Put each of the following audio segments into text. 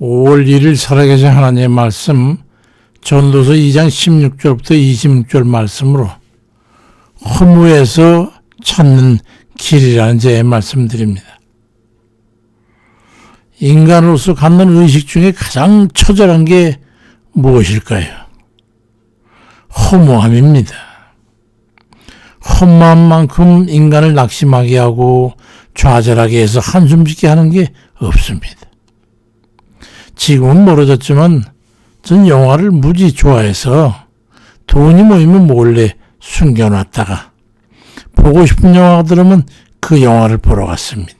5월 1일 살아계신 하나님의 말씀 전도서 2장 16절부터 26절 말씀으로 허무에서 찾는 길이라는 제 말씀드립니다. 인간으로서 갖는 의식 중에 가장 처절한 게 무엇일까요? 허무함입니다. 허무한 만큼 인간을 낙심하게 하고 좌절하게 해서 한숨 짓게 하는 게 없습니다. 지금은 멀어졌지만 전 영화를 무지 좋아해서 돈이 모이면 몰래 숨겨놨다가 보고 싶은 영화가 들으면 그 영화를 보러 갔습니다.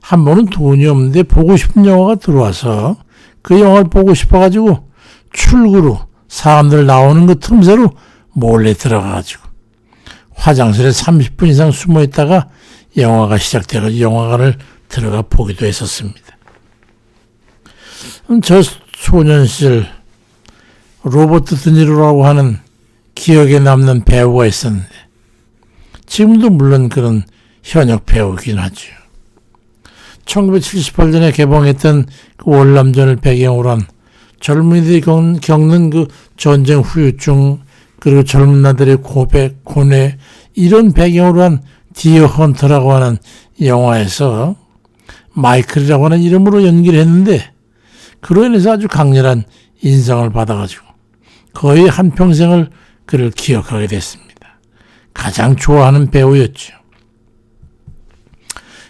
한 번은 돈이 없는데 보고 싶은 영화가 들어와서 그 영화를 보고 싶어가지고 출구로 사람들 나오는 그 틈새로 몰래 들어가가지고 화장실에 30분 이상 숨어 있다가 영화가 시작돼가지고 영화관을 들어가 보기도 했었습니다. 음, 저 소년 시절 로버트 드니로라고 하는 기억에 남는 배우가 있었는데 지금도 물론 그런 현역 배우긴 하죠. 1978년에 개봉했던 그 월남전을 배경으로 한 젊은이들이 겪는 그 전쟁 후유증 그리고 젊은 나들의 고백, 고뇌 이런 배경으로 한 디어 헌터라고 하는 영화에서 마이클이라고 하는 이름으로 연기를 했는데 그로 인해서 아주 강렬한 인상을 받아가지고 거의 한평생을 그를 기억하게 됐습니다. 가장 좋아하는 배우였죠.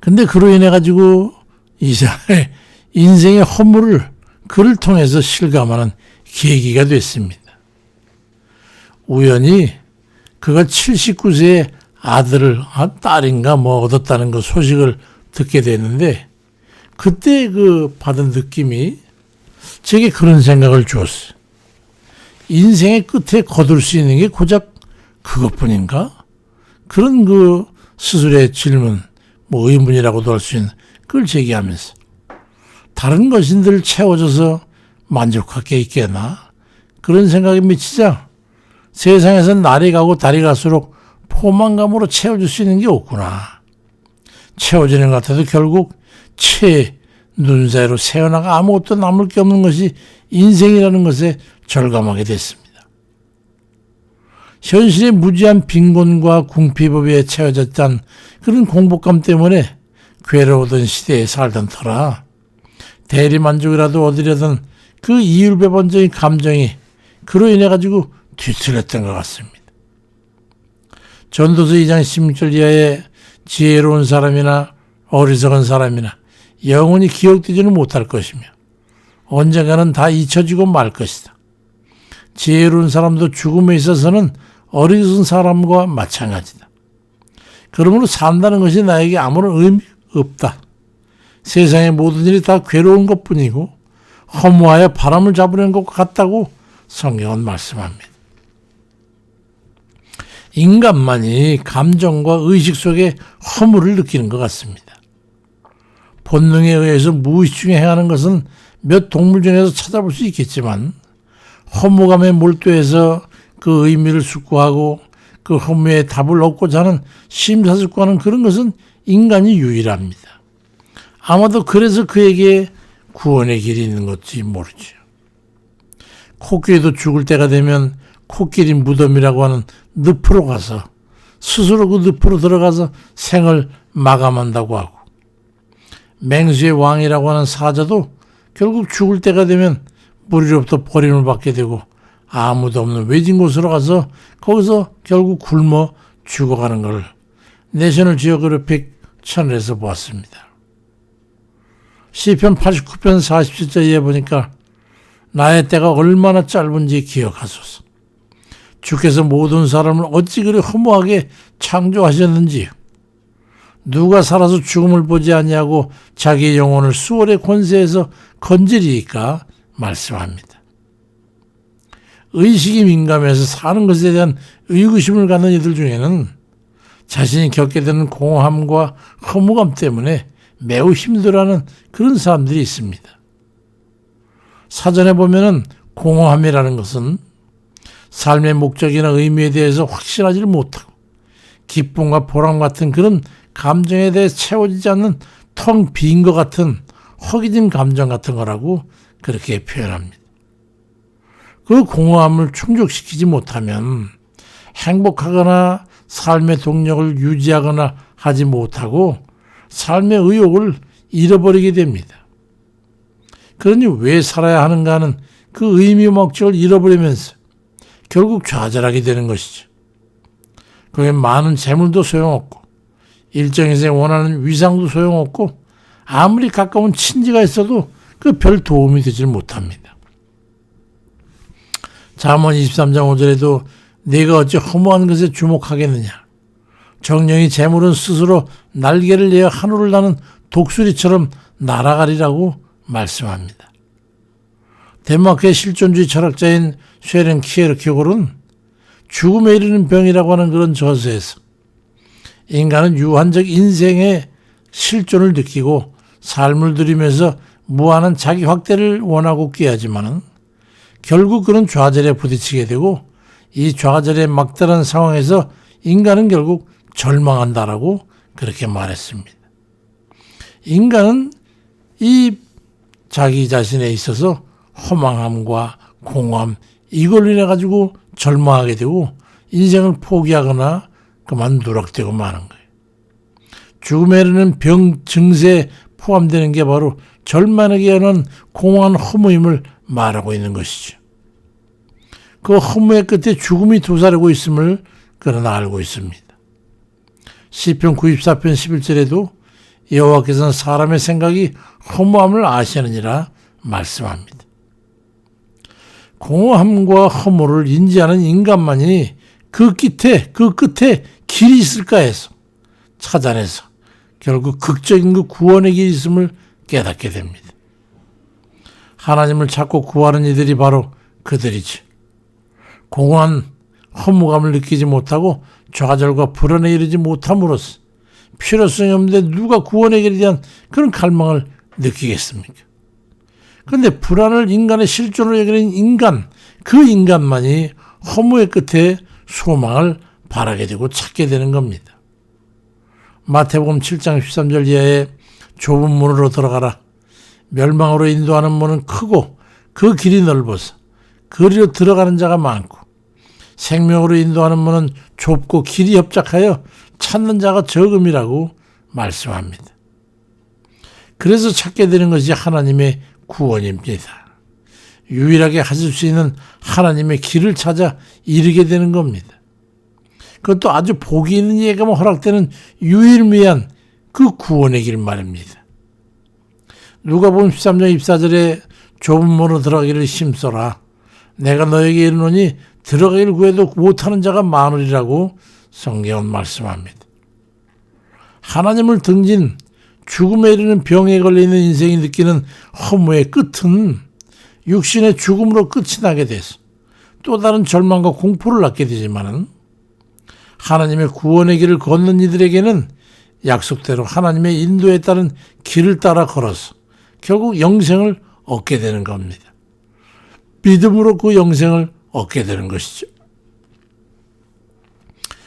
근데 그로 인해 가지고 이상의 인생의 허물을 그를 통해서 실감하는 계기가 됐습니다. 우연히 그가 79세의 아들을 아, 딸인가 뭐 얻었다는 그 소식을 듣게 됐는데 그때 그 받은 느낌이 제게 그런 생각을 주었어요. 인생의 끝에 거둘 수 있는 게 고작 그것뿐인가? 그런 그 스스로의 질문, 뭐 의문이라고도 할 수 있는 그걸 제기하면서 다른 것인들 채워져서 만족할 게 있겠나? 그런 생각이 미치자 세상에서 날이 가고 달이 갈수록 포만감으로 채워줄 수 있는 게 없구나. 채워지는 것 같아도 결국 채 눈 사이로 새어나가 아무것도 남을 게 없는 것이 인생이라는 것에 절감하게 됐습니다. 현실의 무지한 빈곤과 궁핍업에 채워졌던 그런 공복감 때문에 괴로우던 시대에 살던 터라 대리만족이라도 얻으려던 그 이율배반적인 감정이 그로 인해 가지고 뒤틀렸던 것 같습니다. 전도서 2장 16절 이하에 지혜로운 사람이나 어리석은 사람이나 영원히 기억되지는 못할 것이며 언젠가는 다 잊혀지고 말 것이다. 지혜로운 사람도 죽음에 있어서는 어리석은 사람과 마찬가지다. 그러므로 산다는 것이 나에게 아무런 의미 없다. 세상의 모든 일이 다 괴로운 것 뿐이고 허무하여 바람을 잡으려는 것 같다고 성경은 말씀합니다. 인간만이 감정과 의식 속에 허물을 느끼는 것 같습니다. 본능에 의해서 무의식 중에 행하는 것은 몇 동물 중에서 찾아볼 수 있겠지만 허무감에 몰두해서 그 의미를 숙고하고 그 허무의 답을 얻고자 하는 심사숙고하는 그런 것은 인간이 유일합니다. 아마도 그래서 그에게 구원의 길이 있는 것지 모르죠. 코끼리도 죽을 때가 되면 코끼리 무덤이라고 하는 늪으로 가서 스스로 그 늪으로 들어가서 생을 마감한다고 하고 맹수의 왕이라고 하는 사자도 결국 죽을 때가 되면 무리로부터 버림을 받게 되고 아무도 없는 외진 곳으로 가서 거기서 결국 굶어 죽어가는 걸 내셔널 지오그래픽 채널에서 보았습니다. 시편 89편 47절에 보니까 나의 때가 얼마나 짧은지 기억하소서. 주께서 모든 사람을 어찌 그리 허무하게 창조하셨는지 누가 살아서 죽음을 보지 아니하고 자기 영혼을 수월의 권세에서 건지리까 말씀합니다. 의식이 민감해서 사는 것에 대한 의구심을 갖는 이들 중에는 자신이 겪게 되는 공허함과 허무감 때문에 매우 힘들어하는 그런 사람들이 있습니다. 사전에 보면은 공허함이라는 것은 삶의 목적이나 의미에 대해서 확실하지를 못하고 기쁨과 보람 같은 그런 감정에 대해 채워지지 않는 텅 빈 것 같은 허기진 감정 같은 거라고 그렇게 표현합니다. 그 공허함을 충족시키지 못하면 행복하거나 삶의 동력을 유지하거나 하지 못하고 삶의 의욕을 잃어버리게 됩니다. 그러니 왜 살아야 하는가 하는 그 의미 목적을 잃어버리면서 결국 좌절하게 되는 것이죠. 그게 많은 재물도 소용없고 일정에서 원하는 위상도 소용없고 아무리 가까운 친지가 있어도 그 별 도움이 되질 못합니다. 잠언 23장 5절에도 내가 어찌 허무한 것에 주목하겠느냐. 정령이 재물은 스스로 날개를 내어 하늘을 나는 독수리처럼 날아가리라고 말씀합니다. 덴마크의 실존주의 철학자인 쉐렌 키에르케고는 죽음에 이르는 병이라고 하는 그런 저서에서 인간은 유한적 인생의 실존을 느끼고 삶을 들이면서 무한한 자기 확대를 원하고 꾀하지만은 결국 그런 좌절에 부딪히게 되고 이 좌절의 막다른 상황에서 인간은 결국 절망한다라고 그렇게 말했습니다. 인간은 이 자기 자신에 있어서 허망함과 공허함 이걸로 인해 가지고 절망하게 되고 인생을 포기하거나 그만 누락되고 마는 거예요. 죽음에 이르는 병 증세에 포함되는 게 바로 절망에게 하는 공허한 허무임을 말하고 있는 것이죠. 그 허무의 끝에 죽음이 도사리고 있음을 그는 알고 있습니다. 시편 94편 11절에도 여호와께서는 사람의 생각이 허무함을 아시느니라 말씀합니다. 공허함과 허무를 인지하는 인간만이 그 끝에 그 끝에 길이 있을까 해서 찾아내서 결국 극적인 그 구원의 길이 있음을 깨닫게 됩니다. 하나님을 찾고 구하는 이들이 바로 그들이지. 공허한 허무감을 느끼지 못하고 좌절과 불안에 이르지 못함으로써 필요성이 없는데 누가 구원의 길에 대한 그런 갈망을 느끼겠습니까? 그런데 불안을 인간의 실존으로 여기는 인간, 그 인간만이 허무의 끝에 소망을 바라게 되고 찾게 되는 겁니다. 마태복음 7장 13절 이하에 좁은 문으로 들어가라. 멸망으로 인도하는 문은 크고 그 길이 넓어서 그리로 들어가는 자가 많고 생명으로 인도하는 문은 좁고 길이 협착하여 찾는 자가 적음이라고 말씀합니다. 그래서 찾게 되는 것이 하나님의 구원입니다. 유일하게 하실 수 있는 하나님의 길을 찾아 이르게 되는 겁니다. 그것도 아주 복이 있는 예가만 허락되는 유일무이한 그 구원의 길 말입니다. 누가 보면 13장 24절에 좁은 문으로 들어가기를 힘써라. 내가 너에게 이르노니 들어가기를 구해도 못하는 자가 많으리라고 성경은 말씀합니다. 하나님을 등진 죽음에 이르는 병에 걸려 있는 인생이 느끼는 허무의 끝은 육신의 죽음으로 끝이 나게 돼서 또 다른 절망과 공포를 낳게 되지만은 하나님의 구원의 길을 걷는 이들에게는 약속대로 하나님의 인도에 따른 길을 따라 걸어서 결국 영생을 얻게 되는 겁니다. 믿음으로 그 영생을 얻게 되는 것이죠.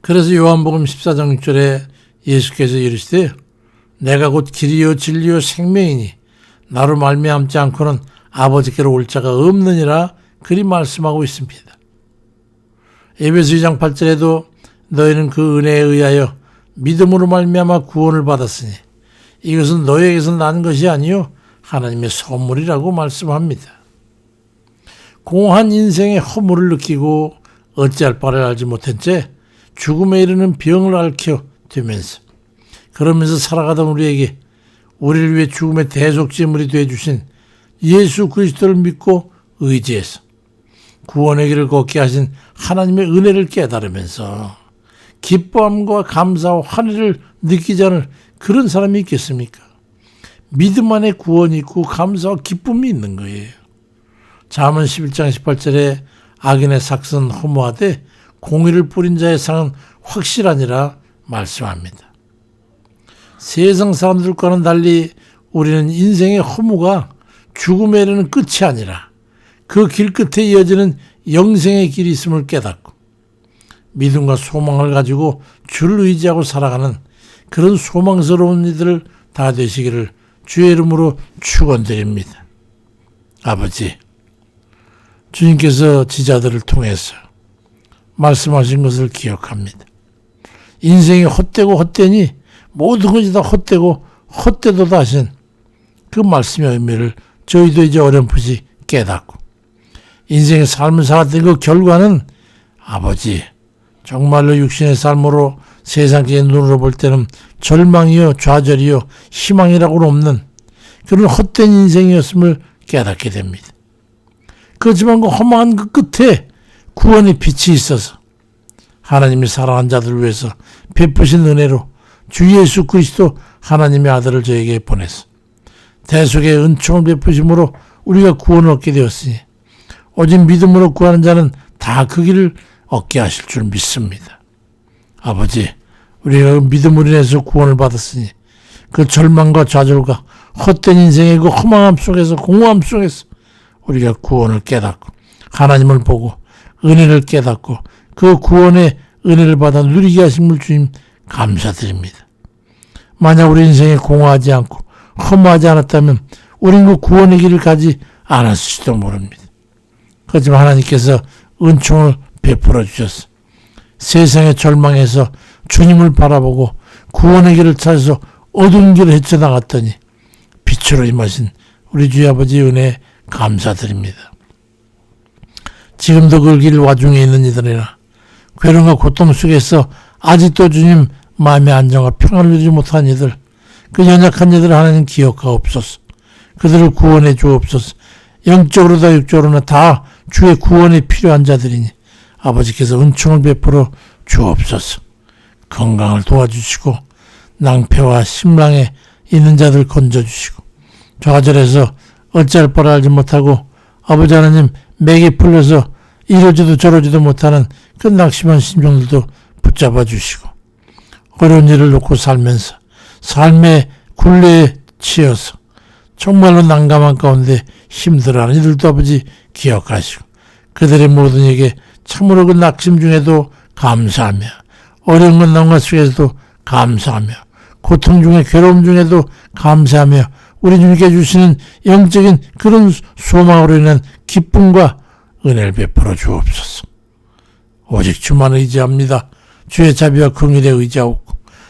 그래서 요한복음 14장 6절에 예수께서 이르시되 내가 곧 길이요 진리요 생명이니 나로 말미암지 않고는 아버지께로 올 자가 없느니라 그리 말씀하고 있습니다. 에베소 2장 8절에도 너희는 그 은혜에 의하여 믿음으로 말미암아 구원을 받았으니 이것은 너희에게서 난 것이 아니요 하나님의 선물이라고 말씀합니다. 공한 인생의 허물을 느끼고 어찌할 바를 알지 못한 채 죽음에 이르는 병을 앓혀 되면서 그러면서 살아가던 우리에게 우리를 위해 죽음의 대속제물이 되어 주신 예수 그리스도를 믿고 의지해서 구원의 길을 걷게 하신 하나님의 은혜를 깨달으면서 기뻐함과 감사와 환희를 않을 그런 사람이 있겠습니까? 믿음 안에 구원이 있고 감사와 기쁨이 있는 거예요. 잠언 11장 18절에 악인의 삭은 허무하되 공의를 뿌린 자의 상은 확실하니라 말씀합니다. 세상 사람들과는 달리 우리는 인생의 허무가 죽음에 이르는 끝이 아니라 그 길 끝에 이어지는 영생의 길이 있음을 깨닫고 믿음과 소망을 가지고 주를 의지하고 살아가는 그런 소망스러운 이들 다 되시기를 주의 이름으로 축원드립니다. 아버지, 주님께서 지자들을 통해서 말씀하신 것을 기억합니다. 인생이 헛되고 헛되니 모든 것이 다 헛되고 헛되도다 하신 그 말씀의 의미를 저희도 이제 어렴풋이 깨닫고 인생의 삶을 살았던 그 결과는 아버지 정말로 육신의 삶으로 세상적인 눈으로 볼 때는 절망이요 좌절이요 희망이라고는 없는 그런 헛된 인생이었음을 깨닫게 됩니다. 그렇지만 그 험한 그 끝에 구원의 빛이 있어서 하나님이 사랑한 자들을 위해서 베푸신 은혜로 주 예수 그리스도 하나님의 아들을 저에게 보내서 대속의 은총을 베푸심으로 우리가 구원을 얻게 되었으니 오직 믿음으로 구하는 자는 다 그 길을 얻게 하실 줄 믿습니다. 아버지, 우리가 그 믿음으로 인해서 구원을 받았으니 그 절망과 좌절과 헛된 인생의 그 허망함 속에서 공허함 속에서 우리가 구원을 깨닫고 하나님을 보고 은혜를 깨닫고 그 구원의 은혜를 받아 누리게 하심을 주님 감사드립니다. 만약 우리 인생에 공허하지 않고 허무하지 않았다면 우리는 그 구원의 길을 가지 않았을지도 모릅니다. 하지만 하나님께서 은총을 베풀어 주셨어. 세상의 절망에서 주님을 바라보고 구원의 길을 찾아서 어두운 길을 헤쳐나갔더니 빛으로 임하신 우리 주의 아버지 은혜 감사드립니다. 지금도 그 길 와중에 있는 이들이나 괴로움과 고통 속에서 아직도 주님 마음의 안정과 평안을 누리지 못한 이들 그 연약한 이들을 하나님 기억하옵소서. 그들을 구원해 주옵소서. 영적으로다 육적으로나 다 주의 구원이 필요한 자들이니 아버지께서 은총을 베풀어 주옵소서. 건강을 도와주시고 낭패와 심랑에 있는 자들 건져주시고 좌절해서 어찌할 바를 알지 못하고 아버지 하나님 맥이 풀려서 이러지도 저러지도 못하는 그 낙심한 심정들도 붙잡아 주시고 어려운 일을 놓고 살면서 삶의 굴레에 치여서 정말로 난감한 가운데 힘들어하는 이들도 아버지 기억하시고 그들의 모든 에게 참으로 그 낙심 중에도 감사하며 어려운 건난과 속에서도 감사하며 고통 중에 괴로움 중에도 감사하며 우리 주님께 주시는 영적인 그런 소망으로 인한 기쁨과 은혜를 베풀어 주옵소서. 오직 주만 의지합니다. 주의 자비와 긍휼에 의지하옵고